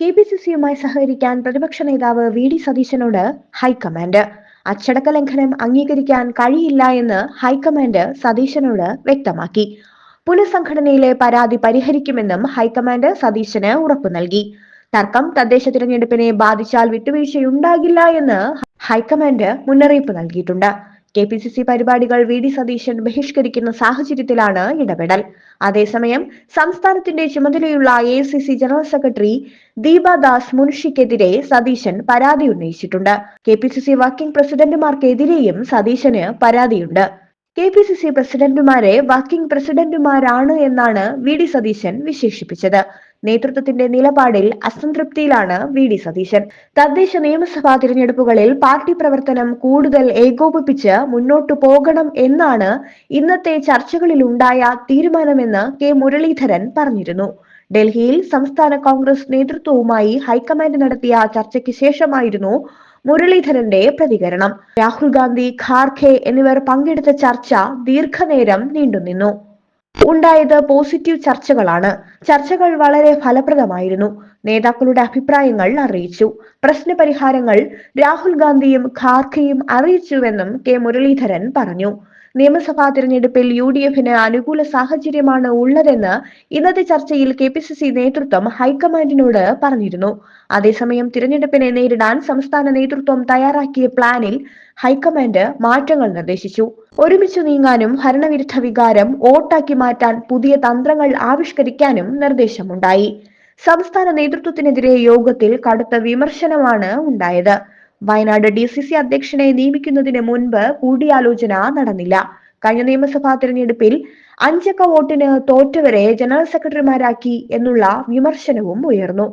K P C സിയുമായി സഹകരിക്കാൻ പ്രതിപക്ഷ നേതാവ് വി ഡി സതീശനോട് ഹൈക്കമാൻഡ്. അച്ചടക്ക ലംഘനം അംഗീകരിക്കാൻ കഴിയില്ല എന്ന് ഹൈക്കമാൻഡ് സതീശനോട് വ്യക്തമാക്കി. പുനഃസംഘടനയിലെ പരാതി പരിഹരിക്കുമെന്നും ഹൈക്കമാൻഡ് സതീശന് ഉറപ്പു നൽകി. തർക്കം തദ്ദേശ തിരഞ്ഞെടുപ്പിനെ ബാധിച്ചാൽ വിട്ടുവീഴ്ചയുണ്ടാകില്ല എന്ന് ഹൈക്കമാൻഡ് മുന്നറിയിപ്പ് നൽകിയിട്ടുണ്ട്. കെ പി സി സി പരിപാടികൾ വി ഡി സതീശൻ ബഹിഷ്കരിക്കുന്ന സാഹചര്യത്തിലാണ് ഇടപെടൽ. അതേസമയം സംസ്ഥാനത്തിന്റെ ചുമതലയുള്ള A C C general secretary Deepa Das മുൻഷിക്കെതിരെ Satheesan പരാതി ഉന്നയിച്ചിട്ടുണ്ട്. K P C C working പ്രസിഡന്റുമാർക്കെതിരെയും സതീശന് പരാതിയുണ്ട്. കെ പി സി സി പ്രസിഡന്റുമാരെ വർക്കിംഗ് പ്രസിഡന്റുമാരാണ് എന്നാണ് വി ഡി സതീശൻ വിശേഷിപ്പിച്ചത്. നേതൃത്വത്തിന്റെ നിലപാടിൽ അസംതൃപ്തിയിലാണ് വി ഡി സതീശൻ. തദ്ദേശ നിയമസഭാ തിരഞ്ഞെടുപ്പുകളിൽ പാർട്ടി പ്രവർത്തനം കൂടുതൽ ഏകോപിപ്പിച്ച് മുന്നോട്ടു പോകണം എന്നാണ് ഇന്നത്തെ ചർച്ചകളിലുണ്ടായ തീരുമാനമെന്ന് കെ മുരളീധരൻ പറഞ്ഞിരുന്നു. ഡൽഹിയിൽ സംസ്ഥാന കോൺഗ്രസ് നേതൃത്വവുമായി ഹൈക്കമാൻഡ് നടത്തിയ ചർച്ചയ്ക്ക് ശേഷമായിരുന്നു മുരളീധരന്റെ പ്രതികരണം. രാഹുൽ ഗാന്ധി ഖാർഖെ എന്നിവർ പങ്കെടുത്ത ചർച്ച ദീർഘനേരം നീണ്ടുനിന്നു. ഉണ്ടായത് പോസിറ്റീവ് ചർച്ചകളാണ്. ചർച്ചകൾ വളരെ ഫലപ്രദമായിരുന്നു. നേതാക്കളുടെ അഭിപ്രായങ്ങൾ അറിയിച്ചു. പ്രശ്നപരിഹാരങ്ങൾ രാഹുൽ ഗാന്ധിയും ഖാർഖെയും അറിയിച്ചുവെന്നും കെ മുരളീധരൻ പറഞ്ഞു. നിയമസഭാ തിരഞ്ഞെടുപ്പിൽ യു ഡി എഫിന് അനുകൂല സാഹചര്യമാണ് ഉള്ളതെന്ന് ഇന്നത്തെ ചർച്ചയിൽ കെ പി സി സി നേതൃത്വം ഹൈക്കമാൻഡിനോട് പറഞ്ഞിരുന്നു. അതേസമയം തിരഞ്ഞെടുപ്പിനെ നേരിടാൻ സംസ്ഥാന നേതൃത്വം തയ്യാറാക്കിയ പ്ലാനിൽ ഹൈക്കമാൻഡ് മാറ്റങ്ങൾ നിർദ്ദേശിച്ചു. ഒരുമിച്ച് നീങ്ങാനും ഭരണവിരുദ്ധ വികാരം വോട്ടാക്കി മാറ്റാൻ പുതിയ തന്ത്രങ്ങൾ ആവിഷ്കരിക്കാനും നിർദ്ദേശമുണ്ടായി. സംസ്ഥാന നേതൃത്വത്തിനെതിരെ യോഗത്തിൽ കടുത്ത വിമർശനമാണ് ഉണ്ടായത്. വയനാട് ഡി സി സി അധ്യക്ഷനെ നിയമിക്കുന്നതിന് മുൻപ് കൂടിയാലോചന നടന്നില്ല. കഴിഞ്ഞ നിയമസഭാ തിരഞ്ഞെടുപ്പിൽ അഞ്ചക്ക വോട്ടിന് തോറ്റവരെ ജനറൽ സെക്രട്ടറിമാരാക്കി എന്നുള്ള വിമർശനവും ഉയർന്നു.